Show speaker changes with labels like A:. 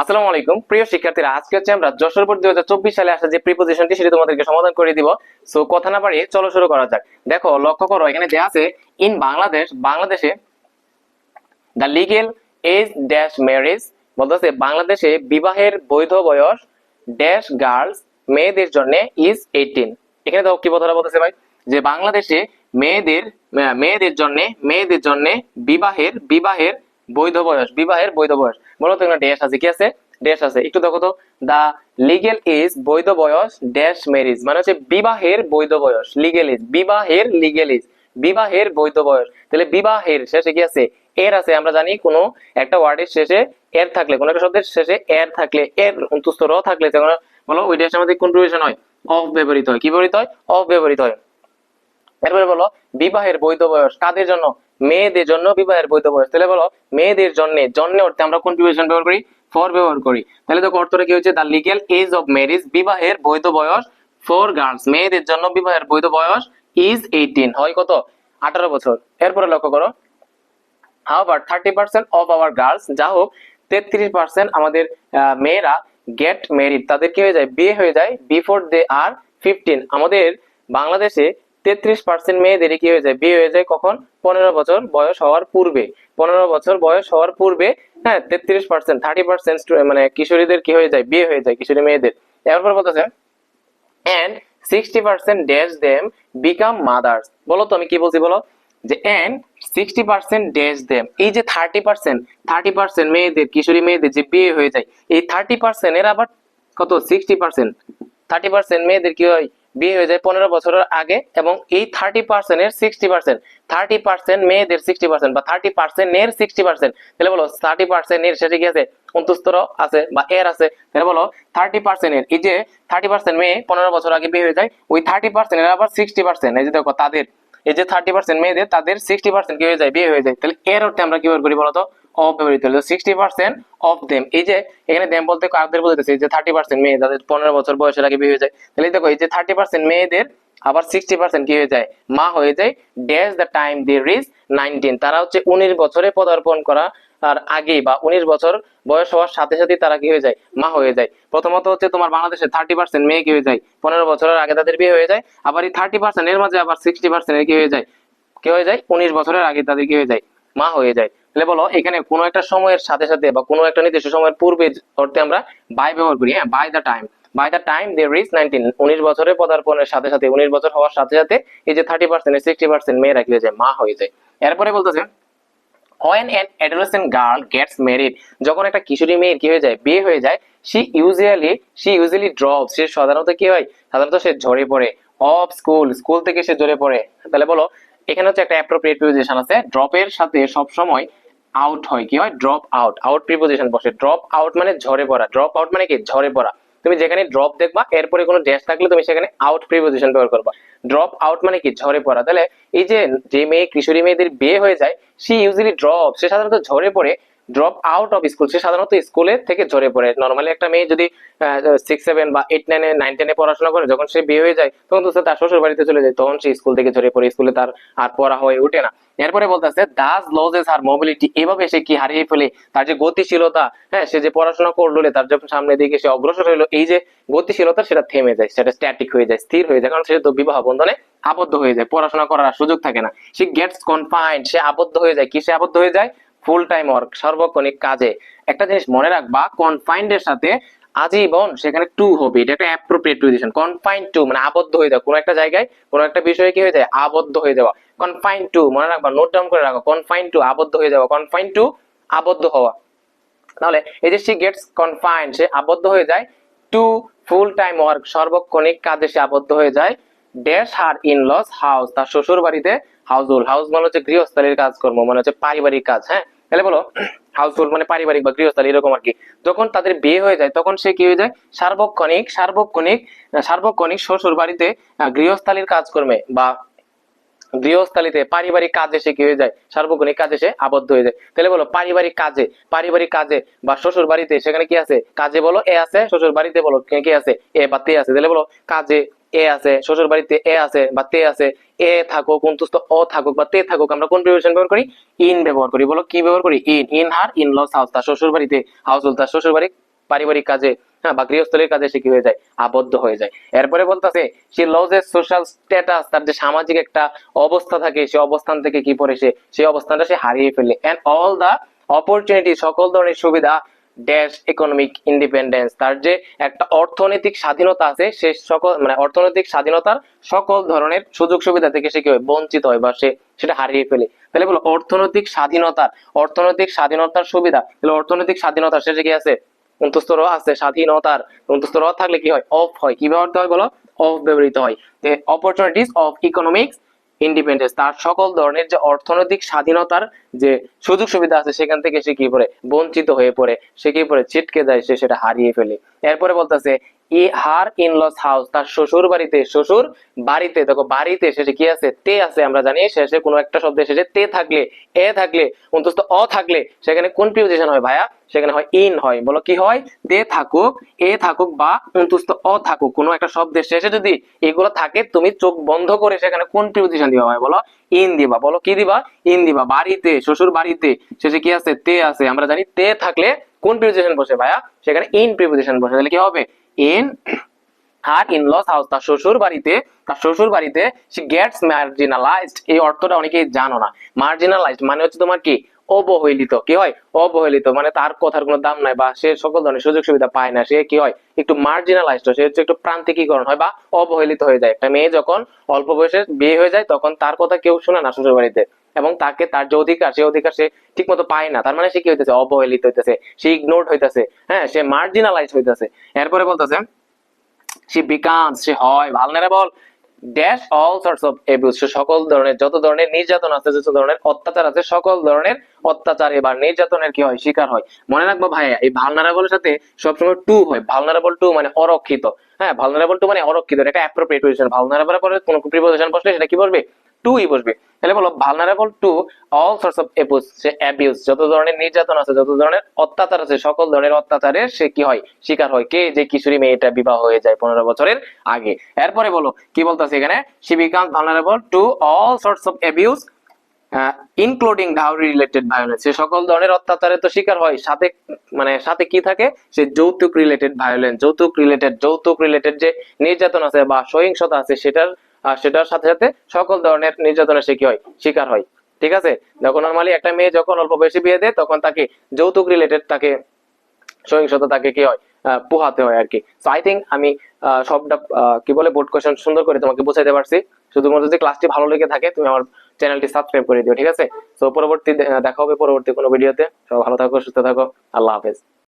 A: আসসালামু আলাইকুম। প্রিয় শিক্ষার্থীরা, আজকে হচ্ছে আমরা যশোরপুর দুই হাজার চব্বিশ সালে আসা যে প্রিপোজিশনটি সেটি তোমাদেরকে সমাধান করে দিব। সো কথা না বাড়িয়ে চলো শুরু করা যাক। দেখো, লক্ষ্য করো, এখানে দেয়া আছে ইন বাংলাদেশ বাংলাদেশে the legal age dash marriage বলতেছে বাংলাদেশে বিবাহের বৈধ বয়স ড্যাশ গার্লস মেয়েদের জন্য ইজ এইটিন এখানে দেখো কি কথাটা বলতেছে ভাই, যে বাংলাদেশে মেয়েদের মেয়েদের জন্য মেয়েদের জন্য বিবাহের বিবাহের বৈধ বয়স, বিবাহের বৈধ বয়স। বলো তো ড্যাশ আছে, কি আছে? ড্যাশ আছে। একটু দেখো তো। দা লিগেল এজ বৈধ বয়স ড্যাশ ম্যারেজ মানে হচ্ছে বিবাহের বৈধ বয়স লিগেল এজ বিবাহের লিগেল এজ বিবাহের বৈধ বয়স। তাহলে বিবাহের শেষে কি আছে? এর আছে। আমরা জানি কোনো একটা ওয়ার্ডের শেষে এর থাকলে, কোনো একটা শব্দের শেষে এর থাকলে, এর অন্তুস্থ র থাকলে বলো, ওই ড্যাশের মধ্যে কোন প্রিপোজিশন হয়? ব্যবহৃত হয়। কি ব্যবহৃত হয়? অফ ব্যবহৃত হয়। এরপরে বলো, বিবাহের বৈধ বয়স কাদের জন্য? মেয়েদের জন্য বিবাহের বৈধ বয়স। তাহলে বলো, মেয়েদের জন্য জন্য অর্থে আমরা কোন প্রিপোজিশন ব্যবহার করি? ফর ব্যবহার করি। তাহলে দেখো, অর্থটা কি হচ্ছে? The legal age of marriage বিবাহের বৈধ বয়স ফর গার্লস মেয়েদের জন্য বিবাহের বৈধ বয়স ইজ এইটিন হয় কত? আঠারো বছর। এরপরে লক্ষ্য করো। However thirty percent of our girls যা হোক, তেত্রিশ পার্সেন্ট আমাদের মেয়েরা গেট ম্যারিড তাদের কি হয়ে যায়? বিয়ে হয়ে যায় বিফোর দে আর ফিফটিন আমাদের বাংলাদেশে তেত্রিশ পার্সেন্ট মেয়েদের কি হয়ে যায়? বিয়ে হয়ে যায় কখন? পনেরো বছর বয়স হওয়ার পূর্বে। পনেরো বছর বয়স হওয়ার পূর্বে হ্যাঁ তেত্রিশ পার্সেন্ট থার্টি পার্সেন্ট মানে কিশোরীদের কি হয়ে যায়? বিয়ে হয়ে যায় কিশোরী মেয়েদের। এরপর বলতেছে and 60% dash them become mothers. বলো তো আমি কি বলছি, বলো? যে and 60% dash them এই যে 30% 30% মেয়েদের, কিশোরী মেয়েদের যে বিয়ে হয়ে যায়, এই 30% এর আবার কত? 60% 30% মেয়েদের কি হয়? বিয়ে হয়ে যায় পনেরো বছরের আগে এবং এই থার্টি পার্সেন্টের সিক্সটি পার্সেন্ট থার্টি পার্সেন্ট মেয়েদের সিক্সটি পার্সেন্ট বা থার্টি পার্সেন্ট এর সিক্সটি পার্সেন্ট তাহলে বলো থার্টি পার্সেন্ট এর সেটা কি আছে? অন্তস্তর আছে বা এর আছে। তাহলে বলো থার্টি পার্সেন্ট এর, এই যে থার্টি পার্সেন্ট মেয়ে পনেরো বছর আগে বিয়ে হয়ে যায়, ওই থার্টি পার্সেন্ট এর আবার সিক্সটি পার্সেন্ট এই যে দেখো তাদের, এই যে থার্টি পার্সেন্ট মেয়েদের, তাদের সিক্সটি পার্সেন্ট কি হয়ে যায়? বিয়ে হয়ে যায়। তাহলে এর অর্থে আমরা কি করি বলতো অফ ব্যবহৃত হলো সিক্সটি পার্সেন্ট অফ দেম এই যে এখানে দেম বলতে কাদের বলতেছে যে থার্টি পার্সেন্ট মেয়ে তাদের পনেরো বছর বয়সের আগে বিয়ে হয়ে যায়। তাহলে দেখো, এই যে থার্টি পার্সেন্ট মেয়েদের আবার সিক্সটি পার্সেন্ট কি হয়ে যায়? মা হয়ে যায় dash the time they reach nineteen তারা হচ্ছে উনিশ বছরে পদার্পণ করা, আর আগে বা উনিশ বছর বয়স হওয়ার সাথে সাথে তারা কি হয়ে যায়? মা হয়ে যায়। প্রথমত হচ্ছে তোমার বাংলাদেশে থার্টি পার্সেন্ট মেয়ে কি হয়ে যায়? পনেরো বছরের আগে তাদের বিয়ে হয়ে যায়, আবার এই থার্টি পার্সেন্ট এর মাঝে আবার সিক্সটি পার্সেন্ট কি হয়ে যায়? কি হয়ে যায়? উনিশ বছরের আগে তাদের কি হয়ে যায়? মা হয়ে যায়। তাহলে বলো, এখানে কোনো একটা সময়ের সাথে সাথে বা কোনো একটা নির্দিষ্ট সময়ের পূর্বে অর্থে আমরা বাই ব্যবহার করি হ্যাঁ? By the time by the time they reach nineteen উনিশ বছরের পদার্পণের সাথে সাথে, উনিশ বছর হওয়ার সাথে সাথে এই যে থার্টি পার্সেন্ট সিক্সটি পার্সেন্ট মেয়েরা কি হয়ে যায় মা হয়ে যায়। এরপরে বলতেছে, when an adolescent girl gets married, যখন একটা কিশোরী মেয়ের কি হয়ে যায়, বিয়ে হয়ে যায়, she usually she usually drops, সে সাধারণত কি হয়? সাধারণত সে ঝরে পড়ে অফ স্কুল স্কুল থেকে সে ঝরে পড়ে। তাহলে বলো, এখানে হচ্ছে একটা অ্যাপ্রোপ্রিয়েট প্রিপোজিশন আছে ড্রপের সাথে সব সময় আউট হয় কি হয়? ড্রপ আউট আউট প্রিপোজিশন বসে। ড্রপ আউট মানে ঝরে পড়া। ড্রপ আউট মানে কি? ঝরে পড়া। তুমি যেখানে ড্রপ দেখবা, এরপরে কোনো ড্যাশ থাকলে তুমি সেখানে আউট প্রিপোজিশন ব্যবহার করবা। ড্রপ আউট মানে কি? ঝরে পড়া। তাহলে এই যে যে মেয়ে, কিশোরী মেয়েদের বিয়ে হয়ে যায় সে ইউজুয়ালি ড্রপ সে সাধারণত ঝরে পড়ে ড্রপ আউট অফ স্কুল সে সাধারণত স্কুলে থেকে ঝরে পড়ে। নর্মালি একটা মেয়ে যদি সিক্স সেভেন বা এইট নাইনে নাইন টেনে পড়াশোনা করে, যখন সে বিয়ে হয়ে যায়, তখন তো তার শ্বশুর বাড়িতে চলে যায়, তখন সে স্কুল থেকে ঝরে পড়ে স্কুলে তার আর পড়া হয়ে ওঠে না। এরপরে বলতেছে দাস লজেস আর মোবিলিটি এভাবে সে কি হারিয়ে ফেলে? তার যে গতিশীলতা হ্যাঁ সে যে পড়াশোনা করল তার যখন সামনে দিকে সে অগ্রসর হলো, এই যে গতিশীলতা, সেটা থেমে যায়, সেটা স্ট্যাটিক হয়ে যায়, স্থির হয়ে যায়, কারণ সে তো বিবাহ বন্ধনে আবদ্ধ হয়ে যায়, পড়াশোনা করার সুযোগ থাকে না। সে গেটস কনফাইন্ড সে আবদ্ধ হয়ে যায়। কি সে আবদ্ধ হয়ে যায়? ফুল টাইম ওয়ার্ক সর্বক্ষণিক কাজে। একটা জিনিস মনে রাখবা কনফাইন্ড এর সাথে আজীবন সেখানে টু হবে। এটা একটা অ্যাপ্রোপ্রিয়েট পজিশন কনফাইন টু মানে আবদ্ধ হয়ে যাওয়া কোনো একটা জায়গায়, কোনো একটা বিষয়ে কি হয়ে যায়? আবদ্ধ হয়ে যাওয়া। কনফাইন টু মনে রাখবা নোট ডাউন করে রাখো। কনফাইন টু আবদ্ধ হয়ে যাওয়া। কনফাইন টু আবদ্ধ হওয়া। তাহলে এই যে সি গেটস কনফাইন সে আবদ্ধ হয়ে যায়। টু ফুল টাইম ওয়ার্ক সর্বক্ষণিক কাজে সে আবদ্ধ হয়ে যায়। Dash her in laws house তার শ্বশুর বাড়িতে হাউসহোল্ড হাউস মানে হচ্ছে গৃহস্থালীর কাজকর্ম মানে হচ্ছে পারিবারিক কাজ হ্যাঁ? তাহলে বলো হাউসহোল্ড মানে পারিবারিক বা গৃহস্থালী এরকম আর কি। যখন তাদের বিয়ে হয়ে যায়, তখন সে কি হয়ে যায়? সার্বক্ষণিক সার্বক্ষণিক সার্বক্ষণিক শ্বশুর বাড়িতে গৃহস্থালির কাজকর্মে বা গৃহস্থালিতে পারিবারিক কাজে সে কি হয়ে যায়? সার্বক্ষণিক কাজে সে আবদ্ধ হয়ে যায়। তাহলে বলো, পারিবারিক কাজে পারিবারিক কাজে বা শ্বশুর বাড়িতে সেখানে কি আছে? কাজে বলো, এ আছে, শ্বশুর বাড়িতে বলো, কে- আছে? এ বা তে আছে। তাহলে বলো, কাজে এ আছে, শ্বশুর বাড়িতে এ আছে বা তে আছে, এ থাকুক অন্তুস্ত অ থাকুক বা তে থাকুক, আমরা কোন প্রিপোজিশন ব্যবহার করি? ইন ব্যবহার করি। বলো, কি ব্যবহার করি? In in her in laws house. তার শ্বশুর বাড়িতে হাউস তার শ্বশুর বাড়ি পারিবারিক কাজে হ্যাঁ বা গৃহস্থলীর কাজে সে কি হয়ে যায়? আবদ্ধ হয়ে যায়। এরপরে বলতেছে, সে লজের সোশ্যাল স্ট্যাটাস তার যে সামাজিক একটা অবস্থা থাকে, সে অবস্থান থেকে কি পরে সে? সেই অবস্থানটা সে হারিয়ে ফেলে এন্ড অল দা অপরচুনিটি সকল ধরনের সুবিধা ড্যাশ ইকোনমিক ইন্ডিপেন্ডেন্স তার যে একটা অর্থনৈতিক স্বাধীনতা আছে, সে সকল মানে অর্থনৈতিক স্বাধীনতার সকল ধরনের সুযোগ সুবিধা থেকে সে কি হয়? বঞ্চিত হয়, বা সে সেটা হারিয়ে ফেলে। তাহলে বলো, অর্থনৈতিক স্বাধীনতার অর্থনৈতিক স্বাধীনতার সুবিধা, তাহলে অর্থনৈতিক স্বাধীনতা শেষে কি আছে? অন্তস্থ র আছে, স্বাধীনতার অন্তস্থ র থাকলে কি হয়? অফ হয়। কি ব্যবহৃত হয় বলো? অফ ব্যবহৃত হয়। অপরচুনিটিস অফ ইকোনমিক্স ইন্ডিপেন্ডেন্স তার সকল ধরনের যে অর্থনৈতিক স্বাধীনতার যে সুযোগ সুবিধা আছে, সেখান থেকে সে কি পড়ে? বঞ্চিত হয়ে পড়ে। সে কি পড়ে? ছিটকে যায় সে, সেটা হারিয়ে ফেলে। এরপরে বলতেছে ই, হার ইন লস হাউস তার শ্বশুর বাড়িতে শ্বশুর বাড়িতে, দেখো বাড়িতে শেষে কি আছে? তে আছে, আমরা জানি, শেষে কোনো একটা শেষে তে থাকলে, এ থাকলে অ থাকলে, সেখানে কোন প্রিপোজিশন হয় ভাইয়া, সেখানে হয় ইন হয়। বলো কি হয়? থাকুক, এ থাকুক বা অ থাকুক, কোনো একটা শব্দের শেষে যদি এগুলো থাকে, তুমি চোখ বন্ধ করে সেখানে কোন প্রিপোজিশন দিবা ভাই, বলো? ইন দিবা। বলো কি দিবা? ইন দিবা। বাড়িতে, শ্বশুর বাড়িতে, শেষে কি আছে? তে আছে। আমরা জানি তে থাকলে কোন প্রিপোজিশন বসে ভাইয়া, সেখানে ইন প্রিপোজিশন বসে। তাহলে কি হবে? ইন আর ইন লস হাউস তার শ্বশুর বাড়িতে, তার শ্বশুর বাড়িতে সে গেটস মার্জিনালাইজড এই অর্থটা অনেকেই জানো না। মার্জিনালাইজড মানে হচ্ছে তোমার কি? অবহেলিত। কি হয়? অবহেলিত মানে তার কথার কোনো দাম নাই বা সে সকল ধরনের সুযোগ সুবিধা পায় না। সে কি হয়? একটু মার্জিনালাইজড সে হচ্ছে একটু প্রান্তিকীকরণ হয় বা অবহেলিত হয়ে যায়। একটা মেয়ে যখন অল্প বয়সে বিয়ে হয়ে যায়, তখন তার কথা কেউ শোনে না শ্বশুর বাড়িতে এবং তাকে তার যে অধিকার সে অধিকার সে ঠিক মতো পায় না। তার মানে সে কি হইতেছে? অবহেলিত হইতেছে। সে ইগনোর্ড হইতেছে। হ্যাঁ সে মার্জিনালাইজ হইতেছে। এরপরে বলতেছে, সে বিকামস সে হয় vulnerable dash all sorts of abuse সকল ধরনের, যত ধরনের নির্যাতন আছে, যত ধরনের অত্যাচার আছে, সকল ধরনের অত্যাচার এবার নির্যাতনের কি হয়? শিকার হয়। মনে রাখব ভাইয়া, এই ভালনারেবলের সাথে সবসময় টু হয়। ভালনারেবল টু মানে অরক্ষিত। হ্যাঁ ভালনারেবল টু মানে অরক্ষিত। এটা অ্যাপ্রোপ্রিয়েট পজিশন ভালনারেবল পরে কোনো প্রিপোজিশন বসলে সেটা কি বলবে টু ই বসবে। তাহলে বলো vulnerable to all sorts of abuse যত ধরনের নির্যাতন আছে, যত ধরনের অত্যাচার আছে, সকল ধরনের অত্যাচারের সে কি হয়? শিকার হয়। কে যে কিশোরী মেয়েটা বিবাহ হয়ে যায় পনেরো বছরের আগে। এরপরে বলো, কি বলতেছে এখানে? She become vulnerable to all sorts of abuse including dowry related violence সে সকল ধরনের অত্যাচারে তো শিকার হয়। সাথে মানে সাথে কি থাকে? সে যৌতুক রিলেটেড ভায়োলেন্স যৌতুক রিলেটেড যৌতুক রিলেটেড যে নির্যাতন আছে বা সহিংসতা আছে, সেটার আহ, সেটার সাথে সাথে সকল ধরনের নির্যাতনের সে কি হয় শিকার হয়। ঠিক আছে? দেখো নর্মালি একটা মেয়ে যখন অল্প বয়সে বিয়ে দেয় তখন তাকে যৌতুক রিলেটেড তাকে সহিংসতা তাকে কি হয়? পোহাতে হয় আর কি আই থিঙ্ক আমি সবটা কি বলে বোর্ড কোয়েশন সুন্দর করে তোমাকে বোঝাতে পারছি। শুধুমাত্র যদি ক্লাসটি ভালো লেগে থাকে তুমি আমার চ্যানেলটি সাবস্ক্রাইব করে দিও ঠিক আছে? তো পরবর্তী দেখা হবে পরবর্তী কোনো ভিডিওতে সবাই ভালো থাকো সুস্থ থাকো। আল্লাহ হাফেজ।